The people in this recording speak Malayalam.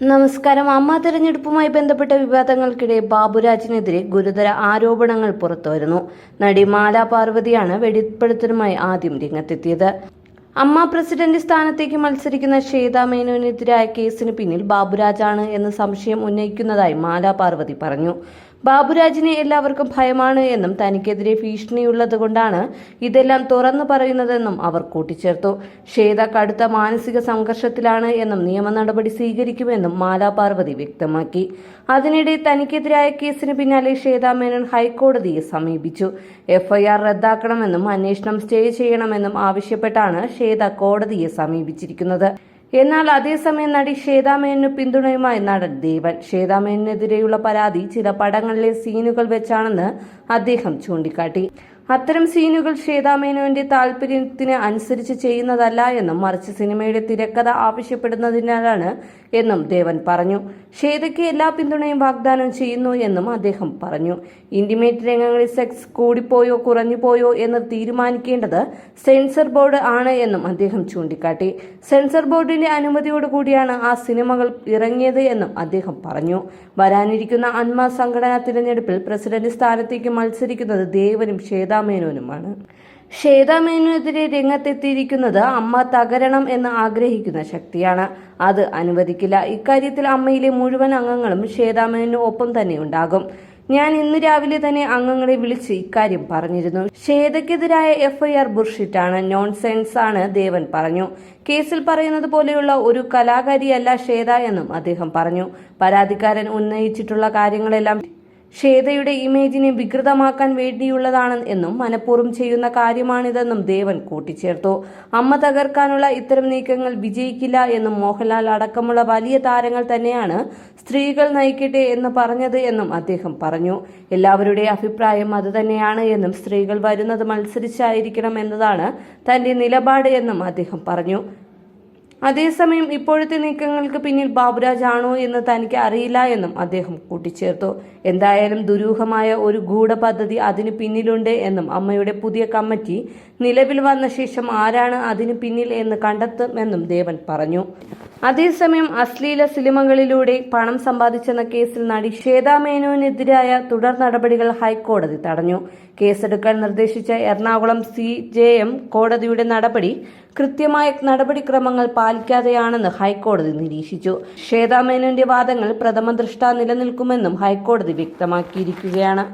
നമസ്കാരം. അമ്മ തെരഞ്ഞെടുപ്പുമായി ബന്ധപ്പെട്ട വിവാദങ്ങൾക്കിടെ ബാബുരാജിനെതിരെ ഗുരുതര ആരോപണങ്ങൾ പുറത്തുവരുന്നു നടി മാല പാർവതിയാണ് വെളിപ്പെടുത്തലുമായി ആദ്യം രംഗത്തെത്തിയത്. അമ്മ പ്രസിഡന്റ് സ്ഥാനത്തേക്ക് മത്സരിക്കുന്ന ശ്വേത മേനോനെതിരായ കേസിന് പിന്നിൽ ബാബുരാജാണ് എന്ന സംശയം ഉന്നയിക്കുന്നതായി മാലാ പാർവതി പറഞ്ഞു. ബാബുരാജിനെ എല്ലാവർക്കും ഭയമാണ് എന്നും തനിക്കെതിരെ ഭീഷണിയുള്ളതുകൊണ്ടാണ് ഇതെല്ലാം തുറന്നു പറയുന്നതെന്നും അവർ കൂട്ടിച്ചേർത്തു. ശ്വേത കടുത്ത മാനസിക സംഘർഷത്തിലാണ് എന്നും നിയമ നടപടി സ്വീകരിക്കുമെന്നും മാലാ പാർവതി വ്യക്തമാക്കി. അതിനിടെ തനിക്കെതിരായ കേസിന് പിന്നാലെ ശ്വേത മേനോൻ ഹൈക്കോടതിയെ സമീപിച്ചു. എഫ്ഐആർ റദ്ദാക്കണമെന്നും അന്വേഷണം സ്റ്റേ ചെയ്യണമെന്നും ആവശ്യപ്പെട്ടാണ് ശ്വേത കോടതിയെ സമീപിച്ചിരിക്കുന്നത്. എന്നാൽ അതേസമയം നടി ശ്വേതാമേനു പിന്തുണയുമായി നടൻ ദേവൻ. ശ്വേതാമേനെതിരെയുള്ള പരാതി ചില പടങ്ങളിലെ സീനുകൾ വെച്ചാണെന്ന് അദ്ദേഹം ചൂണ്ടിക്കാട്ടി. അത്തരം സീനുകൾ ശ്വേതാമേനോന്റെ താല്പര്യത്തിന് അനുസരിച്ച് ചെയ്യുന്നതല്ല എന്നും മറിച്ച് സിനിമയുടെ തിരക്കഥ ആവശ്യപ്പെടുന്നതിനാലാണ് എന്നും ദേവൻ പറഞ്ഞു. ശ്വേതയ്ക്ക് എല്ലാ പിന്തുണയും വാഗ്ദാനം ചെയ്യുന്നു എന്നും അദ്ദേഹം പറഞ്ഞു. ഇന്റിമേറ്റ് രംഗങ്ങളിൽ സെക്സ് കൂടിപ്പോയോ കുറഞ്ഞുപോയോ എന്ന് തീരുമാനിക്കേണ്ടത് സെൻസർ ബോർഡ് ആണ് എന്നും അദ്ദേഹം ചൂണ്ടിക്കാട്ടി. സെൻസർ ബോർഡിന്റെ അനുമതിയോടുകൂടിയാണ് ആ സിനിമകൾ ഇറങ്ങിയത് എന്നും അദ്ദേഹം പറഞ്ഞു. വരാനിരിക്കുന്ന അന്മ സംഘടനാ തിരഞ്ഞെടുപ്പിൽ പ്രസിഡന്റ് സ്ഥാനത്തേക്ക് മത്സരിക്കുന്നത് ദേവനും ശ്വേതാമേനോനുമാണ് ശ്വേതാമേനുവിനെതിരെ രംഗത്തെത്തിയിരിക്കുന്നത് അമ്മ തകരണം എന്ന് ആഗ്രഹിക്കുന്ന ശക്തിയാണ്. അത് അനുവദിക്കില്ല. ഇക്കാര്യത്തിൽ അമ്മയിലെ മുഴുവൻ അംഗങ്ങളും ശ്വേതാമേനു ഒപ്പം തന്നെ ഉണ്ടാകും. ഞാൻ ഇന്ന് രാവിലെ തന്നെ അംഗങ്ങളെ വിളിച്ച് ഇക്കാര്യം പറഞ്ഞിരുന്നു. ശ്വേതയ്ക്കെതിരായ എഫ്ഐആർ ബുർഷിറ്റാണ് നോൺസെൻസ് ആണ് ദേവൻ പറഞ്ഞു. കേസിൽ പറയുന്നത് പോലെയുള്ള ഒരു കലാകാരിയല്ല ശ്വേത എന്നും അദ്ദേഹം പറഞ്ഞു. പരാതിക്കാരൻ ഉന്നയിച്ചിട്ടുള്ള കാര്യങ്ങളെല്ലാം ശ്വേതയുടെ ഇമേജിനെ വികൃതമാക്കാൻ വേണ്ടിയുള്ളതാണ് എന്നും മനഃപൂർവം ചെയ്യുന്ന കാര്യമാണിതെന്നും ദേവൻ കൂട്ടിച്ചേർത്തു. അമ്മ തകർക്കാനുള്ള ഇത്തരം നീക്കങ്ങൾ വിജയിക്കില്ല എന്നും മോഹൻലാൽ അടക്കമുള്ള വലിയ താരങ്ങൾ തന്നെയാണ് സ്ത്രീകൾ നയിക്കട്ടെ എന്ന് പറഞ്ഞത് എന്നും അദ്ദേഹം പറഞ്ഞു. എല്ലാവരുടെ അഭിപ്രായം അതുതന്നെയാണ് എന്നും സ്ത്രീകൾ വരുന്നത് മത്സരിച്ചായിരിക്കണം എന്നതാണ് തന്റെ നിലപാട് എന്നും അദ്ദേഹം പറഞ്ഞു. അതേസമയം ഇപ്പോഴത്തെ നീക്കങ്ങൾക്ക് പിന്നിൽ ബാബുരാജ് ആണോ എന്ന് തനിക്ക് അറിയില്ല എന്നും അദ്ദേഹം കൂട്ടിച്ചേർത്തു. എന്തായാലും ദുരൂഹമായ ഒരു ഗൂഢപദ്ധതി അതിന് പിന്നിലുണ്ട് എന്നും അമ്മയുടെ പുതിയ കമ്മിറ്റി നിലവിൽ വന്ന ശേഷം ആരാണ് അതിന് പിന്നിൽ എന്ന് കണ്ടെത്തുമെന്നും ദേവൻ പറഞ്ഞു. അതേസമയം അശ്ലീല സിനിമകളിലൂടെ പണം സമ്പാദിച്ചെന്ന കേസിൽ നടി ശ്വേതാ മേനോനെതിരായ തുടർ നടപടികൾ ഹൈക്കോടതി തടഞ്ഞു. കേസെടുക്കാൻ നിർദ്ദേശിച്ച എറണാകുളം സി ജെ എം കോടതിയുടെ നടപടി കൃത്യമായ നടപടിക്രമങ്ങൾ പാലിക്കാതെയാണെന്ന് ഹൈക്കോടതി നിരീക്ഷിച്ചു. ശ്വേതാ മേനോന്റെ വാദങ്ങൾ പ്രഥമ ദൃഷ്ടാ നിലനിൽക്കുമെന്നും ഹൈക്കോടതി വ്യക്തമാക്കിയിരിക്കുകയാണ്.